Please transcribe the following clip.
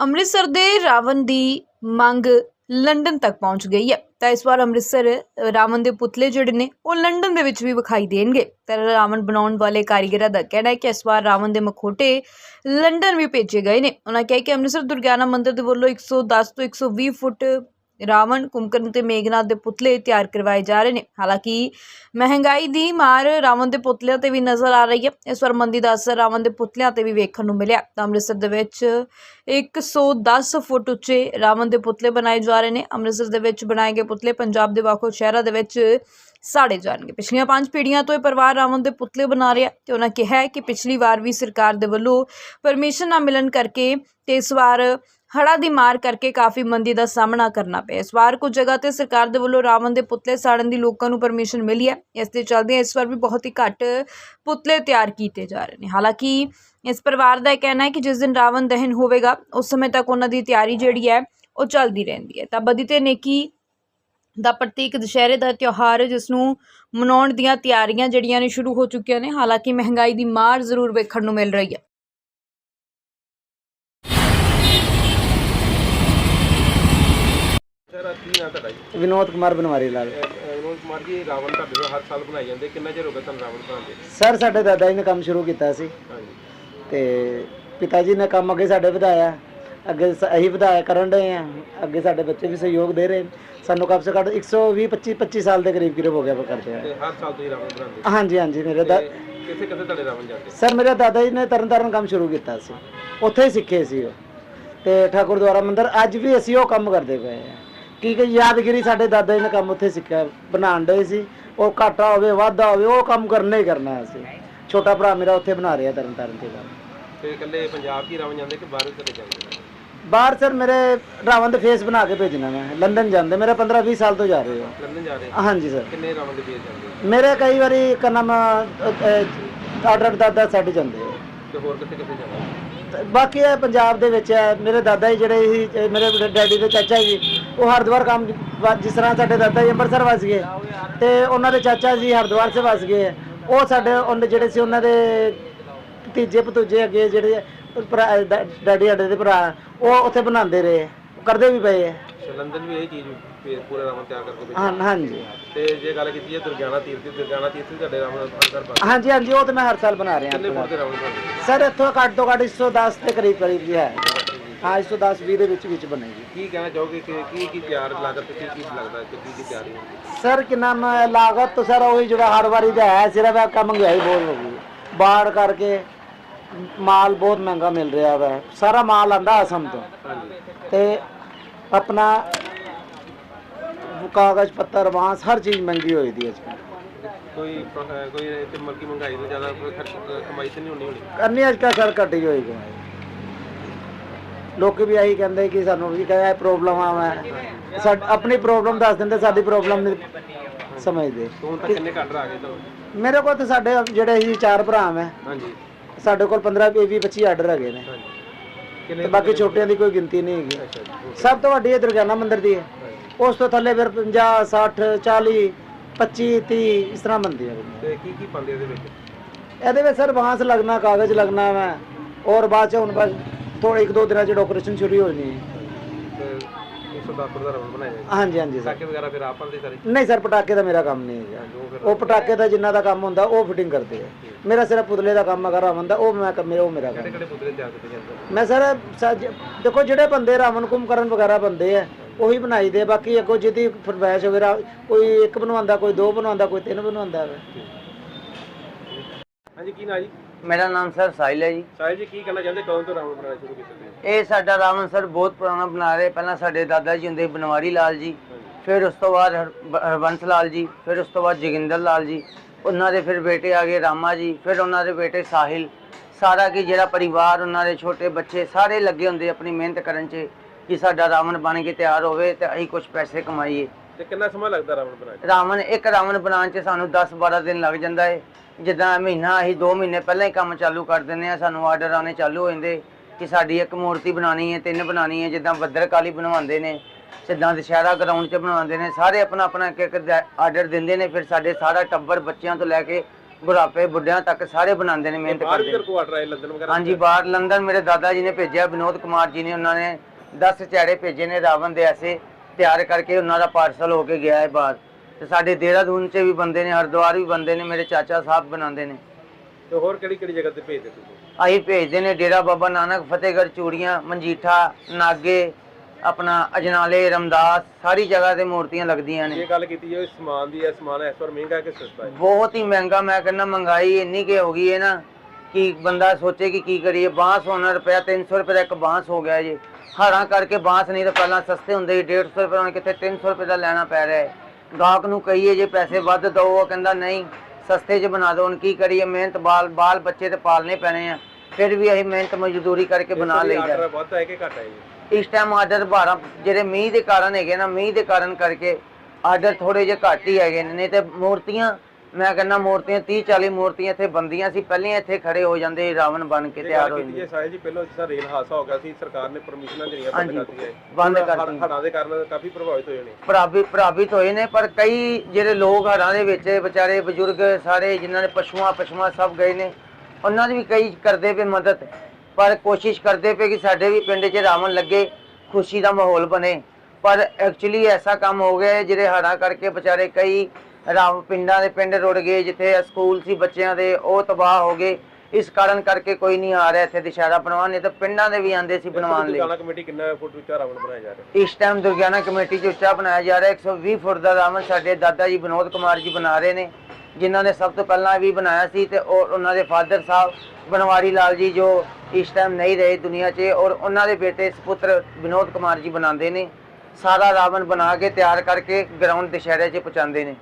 ਅੰਮ੍ਰਿਤਸਰ ਦੇ ਰਾਵਣ ਦੀ ਮੰਗ ਲੰਡਨ ਤੱਕ ਪਹੁੰਚ ਗਈ ਹੈ। ਤਾਂ ਇਸ ਵਾਰ ਅੰਮ੍ਰਿਤਸਰ ਰਾਵਣ ਦੇ ਪੁਤਲੇ ਜਿਹੜੇ ਨੇ, ਉਹ ਲੰਡਨ ਦੇ ਵਿੱਚ ਵੀ ਵਿਖਾਈ ਦੇਣਗੇ। ਤਾਂ ਰਾਵਣ ਬਣਾਉਣ ਵਾਲੇ ਕਾਰੀਗਰਾਂ ਦਾ ਕਹਿਣਾ ਹੈ ਕਿ ਇਸ ਵਾਰ ਰਾਵਣ ਦੇ ਮਖੋਟੇ ਲੰਡਨ ਵੀ ਭੇਜੇ ਗਏ ਨੇ। ਉਹਨਾਂ ਕਿਹਾ ਕਿ ਅੰਮ੍ਰਿਤਸਰ ਦੁਰਗਿਆਨਾ ਮੰਦਿਰ ਦੇ ਵੱਲੋਂ 110 ਤੋਂ 120 ਫੁੱਟ ਰਾਵਣ ਕੁੰਭਕਰਨ ਤੇ ਮੇਘਨਾਥ ਦੇ ਪੁਤਲੇ ਤਿਆਰ ਕਰਵਾਏ ਜਾ ਰਹੇ ਨੇ। ਹਾਲਾਂਕਿ ਮਹਿੰਗਾਈ ਦੀ ਮਾਰ ਰਾਵਣ ਦੇ ਪੁਤਲਿਆਂ ਤੇ ਵੀ ਨਜ਼ਰ ਆ ਰਹੀ ਹੈ। ਇਸ ਵਾਰ ਮੰਦੀ ਦਾ ਅਸਰ ਰਾਵਣ ਦੇ ਪੁਤਲਿਆਂ ਤੇ ਵੀ ਵੇਖਣ ਨੂੰ ਮਿਲਿਆ। ਤਾਂ ਅੰਮ੍ਰਿਤਸਰ ਦੇ ਵਿੱਚ 110 ਫੁੱਟ ਉੱਚੇ ਰਾਵਣ ਦੇ ਪੁਤਲੇ ਬਣਾਏ ਜਾ ਰਹੇ ਨੇ। ਅੰਮ੍ਰਿਤਸਰ ਦੇ ਵਿੱਚ ਬਣਾਏ ਗਏ ਪੁਤਲੇ ਪੰਜਾਬ ਦੇ ਵੱਖ-ਵੱਖ ਸ਼ਹਿਰਾਂ ਦੇ ਵਿੱਚ ਸਾੜੇ ਜਾਣਗੇ। ਪਿਛਲੀਆਂ ਪੰਜ ਪੀੜ੍ਹੀਆਂ ਤੋਂ ਇਹ ਪਰਿਵਾਰ ਰਾਵਣ ਦੇ ਪੁਤਲੇ ਬਣਾ ਰਿਹਾ ਤੇ ਉਹਨਾਂ ਕਿਹਾ ਹੈ ਕਿ ਪਿਛਲੀ ਵਾਰ ਵੀ ਸਰਕਾਰ ਦੇ ਵੱਲੋਂ ਪਰਮਿਸ਼ਨ ਨਾ ਮਿਲਣ ਕਰਕੇ ਤੇ ਇਸ ਵਾਰ ਹੜ੍ਹਾਂ ਦੀ ਮਾਰ ਕਰਕੇ ਕਾਫੀ ਮੰਦੀ ਦਾ ਸਾਹਮਣਾ ਕਰਨਾ ਪਿਆ। ਇਸ ਵਾਰ ਕੁਝ ਜਗ੍ਹਾ ਤੇ ਸਰਕਾਰ ਦੇ ਵੱਲੋਂ ਰਾਵਣ ਦੇ ਪੁਤਲੇ ਸਾੜਨ ਦੀ ਲੋਕਾਂ ਨੂੰ ਪਰਮਿਸ਼ਨ ਮਿਲੀ ਹੈ। ਇਸ ਦੇ ਚੱਲਦੇ ਇਸ ਵਾਰ ਵੀ ਬਹੁਤ ਹੀ ਘੱਟ ਪੁਤਲੇ ਤਿਆਰ ਕੀਤੇ ਜਾ ਰਹੇ ਨੇ। ਹਾਲਾਂਕਿ ਇਸ ਪਰਿਵਾਰ ਦਾ ਇਹ ਕਹਿਣਾ ਹੈ ਕਿ ਜਿਸ ਦਿਨ ਰਾਵਣ ਦਹਨ ਹੋਵੇਗਾ, ਉਸ ਸਮੇਂ ਤੱਕ ਉਹਨਾਂ ਦੀ ਤਿਆਰੀ ਜਿਹੜੀ ਹੈ, ਉਹ ਚੱਲਦੀ ਰਹਿੰਦੀ ਹੈ। ਤਾਂ ਬਦੀ ਤੇ ਨੇਕੀ ਦਾ ਪ੍ਰਤੀਕ ਦੁਸ਼ਹਿਰੇ ਦਾ ਤਿਉਹਾਰ ਜਿਸ ਨੂੰ ਮਨਾਉਣ ਦੀਆਂ ਤਿਆਰੀਆਂ ਜਿਹੜੀਆਂ ਨੇ ਸ਼ੁਰੂ ਹੋ ਚੁੱਕੀਆਂ ਨੇ ਹਾਲਾਂਕਿ ਮਹਿੰਗਾਈ ਦੀ ਮਾਰ ਜ਼ਰੂਰ ਵੇਖਣ ਨੂੰ ਮਿਲ ਰਹੀ ਹੈ। ਵਿਨੋਦ ਕੁਮਾਰ ਬਨਵਾਰੀ ਲਾਲ। ਵਿਨੋਦ ਕੁਮਾਰ ਜੀ ਰਾਵਣ ਤੁਹਾਡੇ ਕੋਲ ਹਰ ਸਾਲ ਬਣਾਏ ਜਾਂਦੇ ਕਿੰਨਾ ਚਿਰ ਹੋ ਗਿਆ ਤੁਹਾਨੂੰ ਰਾਵਣ ਬਣਾਉਂਦੇ ਸਰ ਸਾਡੇ ਦਾਦਾ ਜੀ ਨੇ ਕੰਮ ਸ਼ੁਰੂ ਕੀਤਾ ਸੀ। ਹਾਂਜੀ। ਤੇ ਪਿਤਾ ਜੀ ਨੇ ਕੰਮ ਅੱਗੇ ਸਾਡੇ ਵਧਾਇਆ। ਅੱਗੇ ਅਸੀਂ ਵਧਾਇਆ ਕਰਨ ਡਏ ਆ। ਅੱਗੇ ਸਾਡੇ ਬੱਚੇ ਵੀ ਸਹਿਯੋਗ ਦੇ ਰਹੇ। ਸਾਨੂੰ ਕਮ ਸੇ ਘੱਟ 120 25 25 ਸਾਲ ਦੇ ਕਰੀਬ ਕਰੀਬ ਹੋ ਗਿਆ ਕਰਦੇ ਆ। ਹਰ ਸਾਲ ਤੁਸੀਂ ਰਾਵਣ ਬਣਾਉਂਦੇ ਹਾਂਜੀ ਹਾਂਜੀ ਮੇਰੇ ਦਾ ਕਿੱਥੇ ਕਿੱਥੇ ਤੁਹਾਡੇ ਰਾਵਣ ਜਾਂਦੇ? ਸਰ ਮੇਰੇ ਦਾਦਾ ਜੀ ਨੇ ਤਰਨ ਤਾਰਨ ਕੰਮ ਸ਼ੁਰੂ ਕੀਤਾ ਸੀ। ਉੱਥੇ ਹੀ ਸਿੱਖੇ ਸੀ ਉਹ। ਤੇ ਠਾਕੁਰ ਦੁਆਰਾ ਮੰਦਿਰ ਅੱਜ ਵੀ ਅਸੀਂ ਉਹ ਕੰਮ ਕਰਦੇ ਪਏ ਆ। ਕੀ ਕਿ ਯਾਦਗਿਰੀ ਸਾਡੇ ਦਾਦਾ ਜੀ ਨੇ ਕੰਮ ਉੱਥੇ ਸਿੱਖਿਆ। ਬਣਾਉਣ ਡਏ ਸੀ। ਉਹ ਘਾਟਾ ਹੋਵੇ ਵਾਧਾ ਹੋਵੇ ਉਹ ਕੰਮ ਕਰਨਾ ਹੀ ਕਰਨਾ ਅਸੀਂ। ਛੋਟਾ ਭਰਾ ਮੇਰਾ ਉੱਥੇ ਬਣਾ ਰਿਹਾ ਤਰਨ ਤਾਰਨ ਤੇ ਤੇ ਇਕੱਲੇ ਪੰਜਾਬ ਹੀ ਰਾਵਣ ਜਾਂਦੇ ਕਿ ਬਾਹਰ ਚਲੇ ਜਾਂਦੇ? ਬਾਹਰ ਸਰ ਮੇਰੇ ਰਾਵਣ ਦੇ ਫੇਸ ਬਣਾ ਕੇ ਭੇਜਣਾ ਮੈਂ। ਲੰਡਨ ਜਾਂਦੇ। ਮੇਰੇ 15 20 ਸਾਲ ਤੋਂ ਜਾ ਰਹੇ ਹੋ। ਲੰਡਨ ਜਾ ਰਹੇ ਹਾਂਜੀ ਸਰ। ਕਿੰਨੇ ਰਾਵਣ ਦੇ ਭੇਜ ਜਾਂਦੇ ਮੇਰੇ ਕਈ ਵਾਰੀ ਕਨਮ ਆਰਡਰ ਦਾਦਾ ਛੱਡ ਜਾਂਦੇ ਤੇ ਹੋਰ ਕਿੱਥੇ ਕਿੱਥੇ ਜਾਂਦੇ ਤੇ ਬਾਕੀ ਇਹ ਪੰਜਾਬ ਦੇ ਵਿੱਚ ਹੈ। ਮੇਰੇ ਦਾਦਾ ਜੀ ਜਿਹੜੇ ਸੀ ਇਹ ਮੇਰੇ ਡੈਡੀ ਦੇ ਚਾਚਾ ਜੀ ਉਹ ਹਰਿਦੁਆਰ ਕੰਮ ਜਿਸ ਤਰ੍ਹਾਂ ਸਾਡੇ ਦਾਦਾ ਜੀ ਅੰਮ੍ਰਿਤਸਰ ਵਸ ਗਏ। ਤੇ ਉਹਨਾਂ ਦੇ ਚਾਚਾ ਜੀ ਹਰਿਦੁਆਰ ਸੇ ਵਸ ਗਏ। ਉਹ ਸਾਡੇ ਉਹਨੇ ਜਿਹੜੇ ਸੀ ਉਹਨਾਂ ਦੇ ਤੀਜੇ ਭਤੂਜੇ ਅੱਗੇ ਜਿਹੜੇ ਭਰਾ ਡੈ- ਡੈਡੀ ਸਾਡੇ ਦੇ ਭਰਾ ਉਹ ਉੱਥੇ ਬਣਾਉਂਦੇ ਰਹੇ। ਕਰਦੇ ਵੀ ਪਏ ਹੈ ਤੇ ਲੰਡਨ ਵੀ ਇਹ ਚੀਜ਼ ਭੇਜ- ਪੂਰੇ ਰਾਵਣ ਤਿਆਰ ਕਰਕੇ ਭੇਜ ਹਾਂ ਹਾਂਜੀ। ਤੇ ਜੇ ਗੱਲ ਕੀਤੀ ਹੈ ਦੁਰਗਿਆਨਾ ਤੀਰਥ ਦੀ ਦੁਰਗਿਆਨਾ ਤੀਰਥ ਵੀ ਤੁਹਾਡੇ ਰਾਵਣ ਅੰਦਰ ਬਣ ਹਾਂਜੀ ਹਾਂਜੀ ਉਹ ਤਾਂ ਮੈਂ ਹਰ ਸਾਲ ਬਣਾ ਰਿਹਾ ਫੁੱਟ ਦੇ? ਸਰ ਇੱਥੋਂ ਘੱਟ ਤੋਂ ਘੱਟ 110 ਦੇ ਕਰੀਬ ਕਰੀਬ ਜੀ ਹੈ। ਹਾਂ 110 20 ਦੇ ਵਿੱਚ ਵਿੱਚ ਬਣੇਗੀ ਕੀ ਕਹਿਣਾ ਚਾਹੋਗੇ ਕਿ ਕੀ ਕੀ ਤਿਆਰ ਲਾਗਤ ਤੇ ਕੀ ਕੀ ਲੱਗਦਾ ਕਿ ਕੀ ਕੀ ਤਿਆਰੀ ਹੁੰਦੀ ਹੈ? ਸਰ ਕਿ ਨਾਮ ਹੈ, ਲਾਗਤ ਤਾਂ ਸਰ ਉਹੀ ਜਿਹੜਾ ਹਰ ਵਾਰੀ ਦਾ ਹੈ ਸਿਰਫ ਇਹ ਕੰਮ ਮਹਿੰਗਾਈ ਬਹੁਤ ਹੋ ਗਈ। ਬਾੜ ਕਰਕੇ ਮਾਲ ਬਹੁਤ ਮਹਿੰਗਾ ਮਿਲ ਰਿਹਾ ਵਾ। ਸਾਰਾ ਮਾਲ ਆਂਦਾ ਅਸਮ ਤੋਂ। ਤੇ ਆਪਣਾ ਕਾਗਜ਼ ਪੱਤਰ ਬਾਂਸ ਹਰ ਚੀਜ਼ ਮਹਿੰਗੀ ਹੋਈ ਦੀ ਅੱਜ ਕੋਈ ਅਹ ਕੋਈ ਤੇ ਮਲਕੀ ਮਹਿੰਗਾਈ ਤੋਂ ਜ਼ਿਆਦਾ ਕੋਈ ਖਰਚ ਕਮਾਈ ਤੇ ਨਹੀਂ ਹੋਣੀ ਹੋਣੀ? ਕਰਨੀ ਅੱਜ ਕੱਲ੍ਹ ਸਰ ਘਟੀ ਹੋਈ ਕਮਾਈ। ਲੋਕ ਵੀ ਇਹੀ ਕਹਿੰਦੇ ਕਿ ਸਾਨੂੰ ਵੀ ਕਹੇ ਪ੍ਰੋਬਲਮ ਆ ਮੈਂ ਸਾਡ ਆਪਣੀ ਪ੍ਰੋਬਲਮ ਦੱਸ ਦਿੰਦੇ ਸਾਡੀ ਪ੍ਰੋਬਲਮ ਨਹੀਂ ਸਮਝਦੇ। ਤੋਂ ਹੁਣ ਤੱਕ ਕਿੰਨੇ ਘੱਟ ਆ ਗਏ ਤੁਹਾਨੂੰ ਮੇਰੇ ਕੋਲ ਤਾਂ ਸਾਡੇ ਜਿਹੜੇ ਸੀ ਚਾਰ ਭਰਾ ਮੈਂ ਹਾਂਜੀ। ਸਾਡੇ ਕੋਲ 15 20 25 ਆਰਡਰ ਹੈਗੇ ਨੇ। ਤੇ ਬਾਕੀ ਛੋਟਿਆਂ ਦੀ ਕੋਈ ਗਿਣਤੀ ਨਹੀਂ ਹੈਗੀ। ਸਭ ਤੋਂ ਵੱਡੀ ਇਹ ਦੁਰਗਿਆਨਾ ਮੰਦਿਰ ਦੀ ਹੈ। ਉਸ ਤੋਂ ਥੱਲੇ ਫਿਰ 50 60 40 25 30 ਇਸ ਤਰ੍ਹਾਂ ਬੰਦੀ ਹੈ ਤੇ ਕੀ ਕੀ ਪਾਉਂਦੇ ਇਹਦੇ ਵਿੱਚ? ਇਹਦੇ ਵਿੱਚ ਸਰ ਬਾਂਸ ਲੱਗਣਾ ਕਾਗਜ਼ ਲੱਗਣਾ ਵਾ। ਔਰ ਬਾਅਦ ਚ ਹੁਣ ਬਸ ਥੋੜੇ ਇੱਕ ਦੋ ਦਿਨਾਂ ਚ ਡੈਕੋਰੇਸ਼ਨ ਸ਼ੁਰੂ ਹੋ ਜਾਣੀ ਹੈ। 110 ਦਾ ਰਵਣ ਬਣਾਇਆ ਜਾਏਗਾ ਹਾਂਜੀ ਹਾਂਜੀ ਸਰ। ਸਾਕੇ ਵਗੈਰਾ ਫਿਰ ਆਪ ਪਾਉਂਦੇ ਸਾਰੇ ਨਹੀਂ ਸਰ ਪਟਾਕੇ ਦਾ ਮੇਰਾ ਕੰਮ ਨਹੀਂ ਹੈਗਾ। ਜੋ ਫਿਰ ਉਹ ਪਟਾਕੇ ਦਾ ਜਿੰਨਾ ਦਾ ਕੰਮ ਹੁੰਦਾ ਉਹ ਫਿਟਿੰਗ ਕਰਦੇ ਆ। ਮੇਰਾ ਸਿਰਫ ਪੁਤਲੇ ਦਾ ਕੰਮ ਅਗਰ ਹੁੰਦਾ ਉਹ ਮੈਂ ਮੇਰਾ ਉਹ ਮੇਰਾ ਕੰਮ। ਕਿਹੜੇ ਕਿਹੜੇ ਪੁਤਲੇ ਤਿਆਰ ਕੀਤੇ ਜਾਂਦੇ ਆ? ਮੈਂ ਸਰ ਦੇਖੋ ਜਿਹੜੇ ਬੰਦੇ ਰਾਵਣ ਕੁੰਭਕਰਨ ਵਗੈਰਾ ਬੰਦੇ ਆ ਉਹੀ ਬਣਾਈ ਦੇ ਬਾਕੀ ਅੱਗੋਂ ਜਿਹਦੀ ਫਰਮਾਇਸ਼ ਵਗੈਰਾ ਕੋਈ ਇੱਕ ਬਣਵਾਉਂਦਾ ਕੋਈ ਦੋ ਬਣਵਾਉਂਦਾ ਕੋਈ ਤਿੰਨ ਬਣਵਾਉਂਦਾ ਵਾ ਹਾਂਜੀ ਕੀ ਨਾ ਜੀ? ਮੇਰਾ ਨਾਮ ਸਰ ਸਾਹਿਲ ਹੈ ਜੀ। ਸਾਹਿਬ ਜੀ ਕੀ ਕਹਿਣਾ ਚਾਹੁੰਦੇ? ਕਦੋਂ ਤੋਂ ਰਾਵਣ ਬਣਾਉਣਾ ਸ਼ੁਰੂ ਕੀਤਾ ਤੁਸੀਂ? ਇਹ ਸਾਡਾ ਰਾਵਣ ਸਰ ਬਹੁਤ ਪੁਰਾਣਾ ਬਣਾ ਰਹੇ। ਪਹਿਲਾਂ ਸਾਡੇ ਦਾਦਾ ਜੀ ਹੁੰਦੇ ਬਨਵਾਰੀ ਲਾਲ ਜੀ ਫਿਰ ਉਸ ਤੋਂ ਬਾਅਦ ਹਰ- ਬ- ਹਰਬੰਸ ਲਾਲ ਜੀ ਫਿਰ ਉਸ ਤੋਂ ਬਾਅਦ ਜੋਗਿੰਦਰ ਲਾਲ ਜੀ ਉਹਨਾਂ ਦੇ ਫਿਰ ਬੇਟੇ ਆ ਗਏ ਰਾਮਾ ਜੀ ਫਿਰ ਉਹਨਾਂ ਦੇ ਬੇਟੇ ਸਾਹਿਲ। ਸਾਰਾ ਕੀ ਜਿਹੜਾ ਪਰਿਵਾਰ ਉਹਨਾਂ ਦੇ ਛੋਟੇ ਬੱਚੇ ਸਾਰੇ ਲੱਗੇ ਹੁੰਦੇ ਆਪਣੀ ਮਿਹਨਤ ਕਰਨ 'ਚ ਕਿ ਸਾਡਾ ਰਾਵਣ ਬਣ ਕੇ ਤਿਆਰ ਹੋਵੇ ਤੇ ਅਸੀਂ ਕੁਝ ਪੈਸੇ ਕਮਾਈਏ। ਤੇ ਕਿੰਨਾ ਸਮਾਂ ਲੱਗਦਾ ਰਾਵਣ ਬਣਾਉਣ 'ਚ? ਰਾਵਣ ਇੱਕ ਰਾਵਣ ਬਣਾਉਣ 'ਚ ਸਾਨੂੰ 10-12 ਦਿਨ ਲੱਗ ਜਾਂਦਾ ਹੈ ਜਿੱਦਾਂ ਮਹੀਨਾ ਅਸੀਂ 2 ਮਹੀਨੇ ਪਹਿਲਾਂ ਹੀ ਕੰਮ ਚਾਲੂ ਕਰ ਦਿੰਦੇ ਆ ਸਾਨੂੰ ਆਰਡਰ ਆਣੇ ਚਾਲੂ ਹੋ ਜਾਂਦੇ ਕਿ ਸਾਡੀ ਇੱਕ ਮੂਰਤੀ ਬਣਾਣੀ ਹੈ ਤਿੰਨ ਬਣਾਣੀ ਹੈ ਜਿੱਦਾਂ ਬੱਦਰਕਾਲੀ ਬਣਵਾਉਂਦੇ ਨੇ ਸਿੱਧਾਂ ਦੁਸ਼ਹਿਰਾ ਗਰਾਊਂਡ 'ਚ ਬਣਾਉਂਦੇ ਨੇ ਸਾਰੇ ਆਪਣਾ ਆਪਣਾ ਇੱਕ ਇੱਕ ਆਰਡਰ ਦਿੰਦੇ ਨੇ ਫਿਰ ਸਾਡੇ ਸਾਰਾ ਟੱਬਰ ਬੱਚਿਆਂ ਤੋਂ ਲੈ ਕੇ ਬੁਢਾਪੇ ਬੁੱਢਿਆਂ ਤੱਕ ਸਾਰੇ ਬਣਾਉਂਦੇ ਨੇ ਮਿਹਨਤ ਬਾਹਰ ਵੀ ਕਰਦੇ ਆਏ ਵਗੈਰਾ ਹਾਂਜੀ ਬਾਹਰ ਲੰਡਨ ਮੇਰੇ ਦਾਦਾ ਜੀ ਨੇ ਭੇਜਿਆ ਵਿਨੋਦ ਕੁਮਾਰ ਜੀ ਨੇ ਉਹਨਾਂ ਨੇ 10 ਚਿਹੜੇ ਭੇਜੇ ਨੇ ਰਾਵਣ ਦੇ ਐਸੇ ਤਿਆਰ ਕਰਕੇ ਉਹਨਾਂ ਦਾ ਪਾਰਸਲ ਹੋ ਕੇ ਗਿਆ ਹੈ ਬਾਹਰ। ਤੇ ਸਾਡੇ ਦੇਹਰਾਦੂਨ 'ਚ ਵੀ ਬੰਦੇ ਨੇ ਹਰਿਦੁਆਰ ਵੀ ਬੰਦੇ ਨੇ ਮੇਰੇ ਚਾਚਾ ਸਾਹਿਬ ਬਣਾਉਂਦੇ ਨੇ। ਤੇ ਹੋਰ ਕਿਹੜੀ ਕਿਹੜੀ ਜਗ੍ਹਾ ਤੇ ਭੇਜਦੇ ਤੁਸੀਂ? ਅਸੀਂ ਭੇਜਦੇ ਨੇ ਡੇਰਾ ਬਾਬਾ ਨਾਨਕ ਫਤਿਹਗੜ੍ਹ ਚੂੜੀਆਂ ਮਨਜੀਠਾ ਨਾਗੇ ਆਪਣਾ ਅਜਨਾਲੇ ਰਮਦਾਸ ਸਾਰੀ ਜਗ੍ਹਾ ਤੇ ਮੂਰਤੀਆਂ ਲੱਗਦੀਆਂ ਨੇ। ਇਹ ਗੱਲ ਕੀਤੀ ਜਾਵੇ ਸਮਾਨ ਦੀ ਹੈ ਸਮਾਨ ਇਸ ਵਾਰ ਮਹਿੰਗਾ ਕਿ ਸਸਤਾ ਹੈ? ਬਹੁਤ ਹੀ ਮਹਿੰਗਾ ਮੈਂ ਕਹਿੰਦਾ ਮਹਿੰਗਾਈ ਇੰਨੀ ਕਿ ਹੋ ਗਈ ਹੈ ਨਾ ਕਿ ਬੰਦਾ ਸੋਚੇ ਕਿ ਕੀ ਕਰੀਏ ਬਾਂਸ ਹੋਣਾ ਰੁਪਇਆ 300 ਰੁਪਏ ਦਾ ਇੱਕ ਬਾਂਸ ਹੋ ਗਿਆ ਜੀ। ਹਾਰਾਂ ਕਰਕੇ ਬਾਂਸ ਨਹੀਂ ਤਾਂ ਪਹਿਲਾਂ ਸਸਤੇ ਹੁੰਦੇ ਸੀ 150 ਰੁਪਏ ਹੁਣ ਕਿੱਥੇ 300 ਰੁਪਏ ਦਾ ਲੈਣਾ ਪੈ ਰਿਹਾ ਹੈ। ਗਾਹਕ ਨੂੰ ਕਹੀਏ ਜੇ ਪੈਸੇ ਵੱਧ ਦੋ ਉਹ ਕਹਿੰਦਾ ਨਹੀਂ ਸਸਤੇ 'ਚ ਬਣਾ ਦਿਓ। ਹੁਣ ਕੀ ਕਰੀਏ? ਮਿਹਨਤ ਬਾਲ ਬਾਲ ਬੱਚੇ ਤੇ ਪਾਲਨੇ ਪੈਣੇ ਆ। ਫਿਰ ਵੀ ਅਸੀਂ ਮਿਹਨਤ ਮਜ਼ਦੂਰੀ ਕਰਕੇ ਬਣਾ ਲਈਦਾ। ਆਰਡਰ ਵੱਧ ਹੈ ਕਿ ਘੱਟ ਹੈ ਜੀ? ਇਸ ਟਾਈਮ ਆਰਡਰ 12 ਜਿਹੜੇ ਮੀਂਹ ਦੇ ਕਾਰਨ ਹੈਗੇ ਨਾ ਮੀਂਹ ਦੇ ਕਾਰਨ ਕਰਕੇ ਆਰਡਰ ਥੋੜੇ ਜਿਹਾ ਘੱਟ ਹੀ ਹੈਗੇ ਨੇ। ਨਹੀਂ ਤੇ ਮੂਰਤੀਆਂ ਮੈਂ ਕਹਿੰਦਾ ਮੂਰਤੀਆਂ 30 40 ਮੂਰਤੀਆਂ ਇੱਥੇ ਬੰਦੀਆਂ ਸੀ ਪਹਿਲੇ ਇੱਥੇ ਖੜੇ ਹੋ ਜਾਂਦੇ ਰਾਵਣ ਬਣ ਕੇ ਤਿਆਰ ਹੋ ਜਾਂਦੇ। ਸਾਹਿਲ ਜੀ ਪਹਿਲਾਂ ਜਿਸ ਰੇਲ ਹਾਦਸਾ ਹੋ ਗਿਆ ਸੀ ਸਰਕਾਰ ਨੇ ਪਰਮਿਸ਼ਨਾਂ ਜਿਹੜੀਆਂ ਬੰਦ ਕਰਤੀਆਂ ਬੰਦ ਕਰਤੀਆਂ। ਹੜ੍ਹਾਂ ਦੇ ਕਾਰਨ ਕਾਫੀ ਪ੍ਰਭਾਵਿਤ ਹੋਏ ਨੇ। ਪ੍ਰਭਾਵਿਤ ਪ੍ਰਭਾਵਿਤ ਹੋਏ ਨੇ ਪਰ ਕਈ ਜਿਹੜੇ ਲੋਕ ਹੜ੍ਹਾਂ ਦੇ ਵਿੱਚ ਵਿਚਾਰੇ ਬਜ਼ੁਰਗ ਸਾਰੇ ਜਿਨ੍ਹਾਂ ਨੇ ਪਸ਼ੂਆਂ ਪਸ਼ੂਆਂ ਸਭ ਗਏ ਨੇ ਉਹਨਾਂ ਦੀ ਵੀ ਕਈ ਕਰਦੇ ਪਏ ਮਦਦ ਪਰ ਕੋਸ਼ਿਸ਼ ਕਰਦੇ ਪਏ ਕਿ ਸਾਡੇ ਵੀ ਪਿੰਡ 'ਚ ਰਾਵਣ ਲੱਗੇ ਖੁਸ਼ੀ ਦਾ ਮਾਹੌਲ ਬਣੇ। ਪਰ ਐਕਚੁਅਲੀ ਐਸਾ ਕੰਮ ਹੋ ਗਿਆ ਜਿਹੜੇ ਹੜ੍ਹਾਂ ਕਰਕੇ ਵਿਚਾਰੇ ਕਈ ਰਾਵ ਪਿੰਡਾਂ ਦੇ ਪਿੰਡ ਰੁੜ ਗਏ ਜਿੱਥੇ ਸਕੂਲ ਸੀ ਬੱਚਿਆਂ ਦੇ ਉਹ ਤਬਾਹ ਹੋ ਗਏ। ਇਸ ਕਾਰਨ ਕਰਕੇ ਕੋਈ ਨਹੀਂ ਆ ਰਿਹਾ ਇੱਥੇ ਦੁਸ਼ਹਿਰਾ ਬਣਵਾਉਣ ਨਹੀਂ ਤਾਂ ਪਿੰਡਾਂ ਦੇ ਵੀ ਆਂਦੇ ਸੀ ਬਣਵਾਉਣ ਲਈ। ਦੁਕਾਨਾ ਕਮੇਟੀ ਕਿੰਨਾ ਫੁੱਟ ਉੱਚਾ ਰਾਵਣ ਬਣਾਇਆ ਜਾ ਰਿਹਾ? ਇਸ ਟਾਈਮ ਦੁਰਗਿਆਨਾ ਕਮੇਟੀ 'ਚ ਉੱਚਾ ਬਣਾਇਆ ਜਾ ਰਿਹਾ 120 ਫੁੱਟ ਦਾ ਰਾਵਣ ਸਾਡੇ ਦਾਦਾ ਜੀ ਵਿਨੋਦ ਕੁਮਾਰ ਜੀ ਬਣਾ ਰਹੇ ਨੇ ਜਿਨ੍ਹਾਂ ਨੇ ਸਭ ਤੋਂ ਪਹਿਲਾਂ ਵੀ ਬਣਾਇਆ ਸੀ ਤੇ ਉਹ ਉਹਨਾਂ ਦੇ ਫਾਦਰ ਸਾਹਿਬ ਬਨਵਾਰੀ ਲਾਲ ਜੀ ਜੋ ਇਸ ਟਾਈਮ ਨਹੀਂ ਰਹੇ ਦੁਨੀਆ 'ਚ ਔਰ ਉਹਨਾਂ ਦੇ ਬੇਟੇ ਸੁਪੁੱਤਰ ਵਿਨੋਦ ਕੁਮਾਰ ਜੀ ਬਣਾਉਂਦੇ ਨੇ। ਸਾਰਾ ਰਾਵਣ ਬਣਾ ਕੇ ਤਿਆਰ ਕਰਕੇ ਗਰਾਊਂਡ ਦੁਸ਼ਹਿਰੇ 'ਚ ਪਹੁੰਚਾਉਂਦੇ ਨੇ।